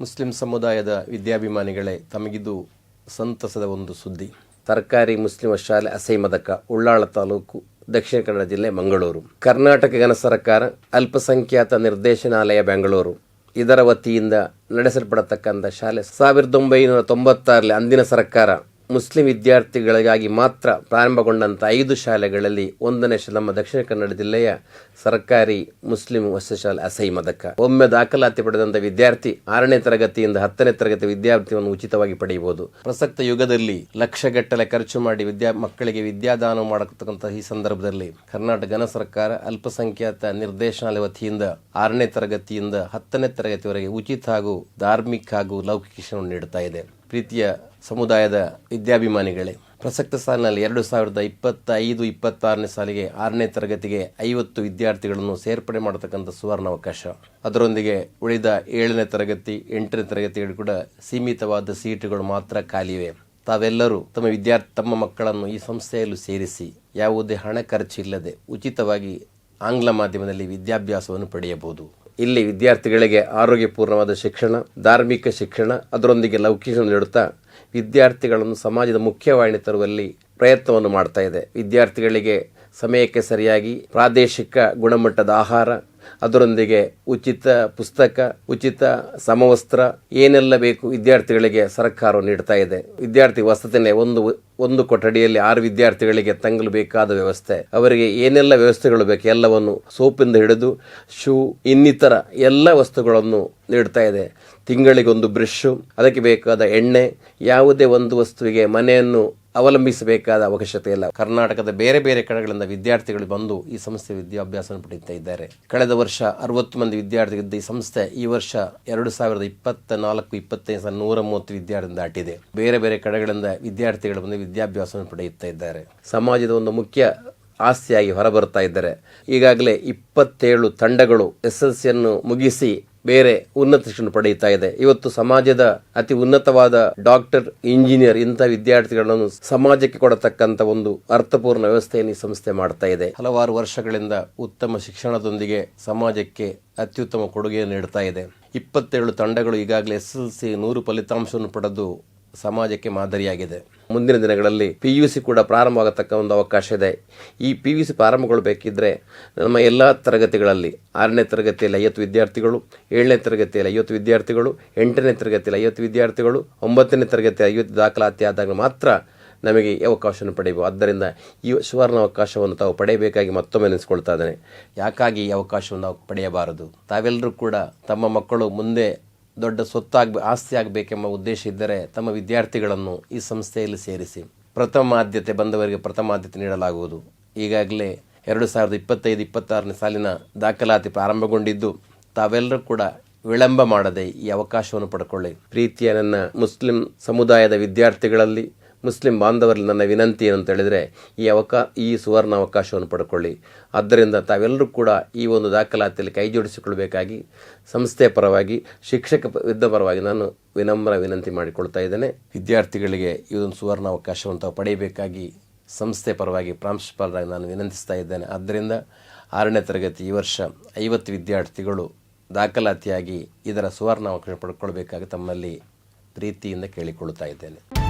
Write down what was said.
Muslim ಸಮುದಾಯದ ವಿದ್ಯಾಭಿಮಾನಿಗಳೇ, ತಮಗಿದು ಸಂತಸದ ಒಂದು ಸುದ್ದಿ. ಸರ್ಕಾರಿ ಮುಸ್ಲಿಂ ಶಾಲೆ ಅಸೈಮದಕ, ಉಳ್ಳಾಳ ತಾಲೂಕು, ದಕ್ಷಿಣ ಕನ್ನಡ ಜಿಲ್ಲೆ ಮಂಗಳೂರು. ಕರ್ನಾಟಕ ಗಣ ಸರ್ಕಾರ, ಅಲ್ಪಸಂಖ್ಯಾತ ನಿರ್ದೇಶನಾಲಯ ಬೆಂಗಳೂರು. ಇದರ ವತಿಯಿಂದ ನಡೆಸಲ್ಪಡತಕ್ಕಂಥ ಶಾಲೆ ಸಾವಿರದ ಒಂಬೈನೂರ ತೊಂಬತ್ತಾರಲ್ಲಿ ಅಂದಿನ ಸರ್ಕಾರ. ಮುಸ್ಲಿಂ ವಿದ್ಯಾರ್ಥಿಗಳಿಗಾಗಿ ಮಾತ್ರ ಪ್ರಾರಂಭಗೊಂಡಂಥ ಐದು ಶಾಲೆಗಳಲ್ಲಿ ಒಂದನೇ ನಮ್ಮ ದಕ್ಷಿಣ ಕನ್ನಡ ಜಿಲ್ಲೆಯ ಸರ್ಕಾರಿ ಮುಸ್ಲಿಂ ವಸತಿಶಾಲೆ ಅಸೈ ಮದಕ. ಒಮ್ಮೆ ದಾಖಲಾತಿ ಪಡೆದಂಥ ವಿದ್ಯಾರ್ಥಿ ಆರನೇ ತರಗತಿಯಿಂದ ಹತ್ತನೇ ತರಗತಿ ವಿದ್ಯಾರ್ಥಿಯನ್ನು ಉಚಿತವಾಗಿ ಪಡೆಯಬಹುದು. ಪ್ರಸಕ್ತ ಯುಗದಲ್ಲಿ ಲಕ್ಷಗಟ್ಟಲೆ ಖರ್ಚು ಮಾಡಿ ವಿದ್ಯಾ, ಮಕ್ಕಳಿಗೆ ವಿದ್ಯಾದಾನ ಮಾಡತಕ್ಕಂತಹ ಈ ಸಂದರ್ಭದಲ್ಲಿ ಕರ್ನಾಟಕ ಘನ ಸರ್ಕಾರ ಅಲ್ಪಸಂಖ್ಯಾತ ನಿರ್ದೇಶನಾಲಯ ವತಿಯಿಂದ ಆರನೇ ತರಗತಿಯಿಂದ ಹತ್ತನೇ ತರಗತಿವರೆಗೆ ಉಚಿತ ಹಾಗೂ ಧಾರ್ಮಿಕ ಹಾಗೂ ಲೌಕಿಕ ಶಿಕ್ಷಣವನ್ನು ನೀಡುತ್ತಾ ಇದೆ. ಪ್ರೀತಿಯ ಸಮುದಾಯದ ವಿದ್ಯಾಭಿಮಾನಿಗಳೇ. ಪ್ರಸಕ್ತ ಸಾಲಿನಲ್ಲಿ ಎರಡು ಸಾವಿರದ ಇಪ್ಪತ್ತೈದು, ಇಪ್ಪತ್ತಾರನೇ ಸಾಲಿಗೆ ಆರನೇ ತರಗತಿಗೆ ಐವತ್ತು ವಿದ್ಯಾರ್ಥಿಗಳನ್ನು ಸೇರ್ಪಡೆ ಮಾಡತಕ್ಕಂಥ ಸುವರ್ಣಾವಕಾಶ. ಅದರೊಂದಿಗೆ ಉಳಿದ ಏಳನೇ ತರಗತಿ, ಎಂಟನೇ ತರಗತಿಗಳು ಕೂಡ ಸೀಮಿತವಾದ ಸೀಟುಗಳು ಮಾತ್ರ ಖಾಲಿವೆ ತಾವೆಲ್ಲರೂ ತಮ್ಮ ವಿದ್ಯಾರ್ಥಿ, ತಮ್ಮ ಮಕ್ಕಳನ್ನು ಈ ಸಂಸ್ಥೆಯಲ್ಲೂ ಸೇರಿಸಿ, ಯಾವುದೇ ಹಣ ಖರ್ಚಿಲ್ಲದೆ ಉಚಿತವಾಗಿ ಆಂಗ್ಲ ಮಾಧ್ಯಮದಲ್ಲಿ ವಿದ್ಯಾಭ್ಯಾಸವನ್ನು ಪಡೆಯಬಹುದು. ಇಲ್ಲಿ ವಿದ್ಯಾರ್ಥಿಗಳಿಗೆ ಆರೋಗ್ಯಪೂರ್ಣವಾದ ಶಿಕ್ಷಣ, ಧಾರ್ಮಿಕ ಶಿಕ್ಷಣ, ಅದರೊಂದಿಗೆ ಲೌಕಿಕ ನೀಡುತ್ತಾ ವಿದ್ಯಾರ್ಥಿಗಳನ್ನು ಸಮಾಜದ ಮುಖ್ಯವಾಹಿನಿ ತರುವಲ್ಲಿ ಪ್ರಯತ್ನವನ್ನು ಮಾಡ್ತಾ ಇದೆ. ವಿದ್ಯಾರ್ಥಿಗಳಿಗೆ ಸಮಯಕ್ಕೆ ಸರಿಯಾಗಿ ಪ್ರಾದೇಶಿಕ ಗುಣಮಟ್ಟದ ಆಹಾರ ಅದರೊಂದಿಗೆ ಉಚಿತ ಪುಸ್ತಕ, ಉಚಿತ ಸಮವಸ್ತ್ರ ಏನೆಲ್ಲ ಬೇಕು ವಿದ್ಯಾರ್ಥಿಗಳಿಗೆ ಸರ್ಕಾರ ನೀಡ್ತಾ ಇದೆ. ವಿದ್ಯಾರ್ಥಿ ವಸತಿನೇ ಒಂದು ಒಂದು ಕೊಠಡಿಯಲ್ಲಿ ಆರು ವಿದ್ಯಾರ್ಥಿಗಳಿಗೆ ತಂಗಲು ಬೇಕಾದ ವ್ಯವಸ್ಥೆ. ಅವರಿಗೆ ಏನೆಲ್ಲ ವ್ಯವಸ್ಥೆಗಳು ಬೇಕು ಎಲ್ಲವನ್ನು ಸೋಪಿಂದ ಹಿಡಿದು, ಶೂ, ಇನ್ನಿತರ ಎಲ್ಲ ವಸ್ತುಗಳನ್ನು ನೀಡ್ತಾ ಇದೆ. ತಿಂಗಳಿಗೊಂದು ಬ್ರಷ್ಷು ಬ್ರಷ್, ಅದಕ್ಕೆ ಬೇಕಾದ ಎಣ್ಣೆ, ಯಾವುದೇ ಒಂದು ವಸ್ತುವಿಗೆ ಮನೆಯನ್ನು ಅವಲಂಬಿಸಬೇಕಾದ ಅವಶ್ಯಕತೆ ಇಲ್ಲ. ಕರ್ನಾಟಕದ ಬೇರೆ ಬೇರೆ ಕಡೆಗಳಿಂದ ವಿದ್ಯಾರ್ಥಿಗಳು ಬಂದು ಈ ಸಂಸ್ಥೆ ವಿದ್ಯಾಭ್ಯಾಸವನ್ನು ಪಡೆಯುತ್ತಾ ಇದ್ದಾರೆ. ಕಳೆದ ವರ್ಷ ಅರವತ್ತು ಮಂದಿ ವಿದ್ಯಾರ್ಥಿಗಳಿದ್ದ ಈ ಸಂಸ್ಥೆ ಈ ವರ್ಷ ಎರಡು ಸಾವಿರದ ಇಪ್ಪತ್ತ ನಾಲ್ಕು ಇಪ್ಪತ್ತೈದು ಸಾವಿರದ ನೂರ ಮೂವತ್ತು ವಿದ್ಯಾರ್ಥಿ ದಾಟಿದೆ. ಬೇರೆ ಬೇರೆ ಕಡೆಗಳಿಂದ ವಿದ್ಯಾರ್ಥಿಗಳು ಬಂದು ವಿದ್ಯಾಭ್ಯಾಸವನ್ನು ಪಡೆಯುತ್ತಾ ಇದ್ದಾರೆ. ಸಮಾಜದ ಒಂದು ಮುಖ್ಯ ಆಸ್ತಿಯಾಗಿ ಹೊರಬರ್ತಾ ಇದ್ದಾರೆ. ಈಗಾಗಲೇ ಇಪ್ಪತ್ತೇಳು ತಂಡಗಳು ಎಸ್ ಎಲ್ ಸಿಯನ್ನು ಮುಗಿಸಿ ಬೇರೆ ಉನ್ನತ ಶಿಕ್ಷಣ ಪಡೆಯುತ್ತಾ ಇದೆ. ಇವತ್ತು ಸಮಾಜದ ಅತಿ ಉನ್ನತವಾದ ಡಾಕ್ಟರ್, ಇಂಜಿನಿಯರ್ ಇಂಥ ವಿದ್ಯಾರ್ಥಿಗಳನ್ನು ಸಮಾಜಕ್ಕೆ ಕೊಡತಕ್ಕಂತ ಒಂದು ಅರ್ಥಪೂರ್ಣ ವ್ಯವಸ್ಥೆಯನ್ನು ಈ ಸಂಸ್ಥೆ ಮಾಡ್ತಾ ಇದೆ. ಹಲವಾರು ವರ್ಷಗಳಿಂದ ಉತ್ತಮ ಶಿಕ್ಷಣದೊಂದಿಗೆ ಸಮಾಜಕ್ಕೆ ಅತ್ಯುತ್ತಮ ಕೊಡುಗೆಯನ್ನು ನೀಡ್ತಾ ಇದೆ. ಇಪ್ಪತ್ತೇಳು ತಂಡಗಳು ಈಗಾಗಲೇ ಎಸ್ ಎಲ್ ಸಿ ನೂರು ಫಲಿತಾಂಶವನ್ನು ಪಡೆದು ಸಮಾಜಕ್ಕೆ ಮಾದರಿಯಾಗಿದೆ. ಮುಂದಿನ ದಿನಗಳಲ್ಲಿ ಪಿ ಯು ಸಿ ಕೂಡ ಪ್ರಾರಂಭವಾಗತಕ್ಕ ಒಂದು ಅವಕಾಶ ಇದೆ. ಈ ಪಿ ಯು ಸಿ ಪ್ರಾರಂಭಗೊಳ್ಳಬೇಕಿದ್ರೆ ನಮ್ಮ ಎಲ್ಲ ತರಗತಿಗಳಲ್ಲಿ ಆರನೇ ತರಗತಿಯಲ್ಲಿ ಐವತ್ತು ವಿದ್ಯಾರ್ಥಿಗಳು, ಏಳನೇ ತರಗತಿಯಲ್ಲಿ ಐವತ್ತು ವಿದ್ಯಾರ್ಥಿಗಳು, ಎಂಟನೇ ತರಗತಿಯಲ್ಲಿ ಐವತ್ತು ವಿದ್ಯಾರ್ಥಿಗಳು, ಒಂಬತ್ತನೇ ತರಗತಿ ಐವತ್ತು ದಾಖಲಾತಿ ಆದಾಗ ಮಾತ್ರ ನಮಗೆ ಈ ಅವಕಾಶವನ್ನು ಪಡೆಯಬಹುದು. ಆದ್ದರಿಂದ ಈ ಸುವರ್ಣ ಅವಕಾಶವನ್ನು ತಾವು ಪಡೆಯಬೇಕಾಗಿ ಮತ್ತೊಮ್ಮೆ ನೆನೆಸ್ಕೊಳ್ತಾ ಇದ್ದೇನೆ. ಯಾಕಾಗಿ ಈ ಅವಕಾಶವನ್ನು ನಾವು ಪಡೆಯಬಾರದು? ತಾವೆಲ್ಲರೂ ಕೂಡ ತಮ್ಮ ಮಕ್ಕಳು ಮುಂದೆ ದೊಡ್ಡ ಸೊತ್ತಾಗ ಆಸ್ತಿ ಆಗಬೇಕೆಂಬ ಉದ್ದೇಶ ಇದ್ದರೆ ತಮ್ಮ ವಿದ್ಯಾರ್ಥಿಗಳನ್ನು ಈ ಸಂಸ್ಥೆಯಲ್ಲಿ ಸೇರಿಸಿ. ಪ್ರಥಮ ಆದ್ಯತೆ ಬಂದವರಿಗೆ ಪ್ರಥಮ ಆದ್ಯತೆ ನೀಡಲಾಗುವುದು. ಈಗಾಗಲೇ ಎರಡು ಸಾವಿರದ ಇಪ್ಪತ್ತೈದು ಇಪ್ಪತ್ತಾರನೇ ಸಾಲಿನ ದಾಖಲಾತಿ ಪ್ರಾರಂಭಗೊಂಡಿದ್ದು, ತಾವೆಲ್ಲರೂ ಕೂಡ ವಿಳಂಬ ಮಾಡದೆ ಈ ಅವಕಾಶವನ್ನು ಪಡ್ಕೊಳ್ಳಿ. ಪ್ರೀತಿಯ ನನ್ನ ಮುಸ್ಲಿಂ ಸಮುದಾಯದ ವಿದ್ಯಾರ್ಥಿಗಳಲ್ಲಿ ಮುಸ್ಲಿಂ ಬಾಂಧವರಲ್ಲಿ ನನ್ನ ವಿನಂತಿ ಏನಂತ ಹೇಳಿದರೆ, ಈ ಅವಕಾ, ಈ ಸುವರ್ಣ ಅವಕಾಶವನ್ನು ಪಡ್ಕೊಳ್ಳಿ. ಆದ್ದರಿಂದ ತಾವೆಲ್ಲರೂ ಕೂಡ ಈ ಒಂದು ದಾಖಲಾತಿಯಲ್ಲಿ ಕೈ ಜೋಡಿಸಿಕೊಳ್ಬೇಕಾಗಿ ಸಂಸ್ಥೆಯ ಪರವಾಗಿ, ಶಿಕ್ಷಕ ವಿದ್ದ ಪರವಾಗಿ ನಾನು ವಿನಮ್ರ ವಿನಂತಿ ಮಾಡಿಕೊಳ್ತಾ ಇದ್ದೇನೆ. ವಿದ್ಯಾರ್ಥಿಗಳಿಗೆ ಈ ಒಂದು ಸುವರ್ಣ ಅವಕಾಶವನ್ನು ತಾವು ಪಡೆಯಬೇಕಾಗಿ, ಸಂಸ್ಥೆ ಪರವಾಗಿ ಪ್ರಾಂಶುಪಾಲರಾಗಿ ನಾನು ವಿನಂತಿಸ್ತಾ ಇದ್ದೇನೆ. ಆದ್ದರಿಂದ ಆರನೇ ತರಗತಿ ಈ ವರ್ಷ ಐವತ್ತು ವಿದ್ಯಾರ್ಥಿಗಳು ದಾಖಲಾತಿಯಾಗಿ ಇದರ ಸುವರ್ಣ ಅವಕಾಶ ಪಡ್ಕೊಳ್ಬೇಕಾಗಿ ತಮ್ಮಲ್ಲಿ ಪ್ರೀತಿಯಿಂದ ಕೇಳಿಕೊಳ್ಳುತ್ತಾ ಇದ್ದೇನೆ.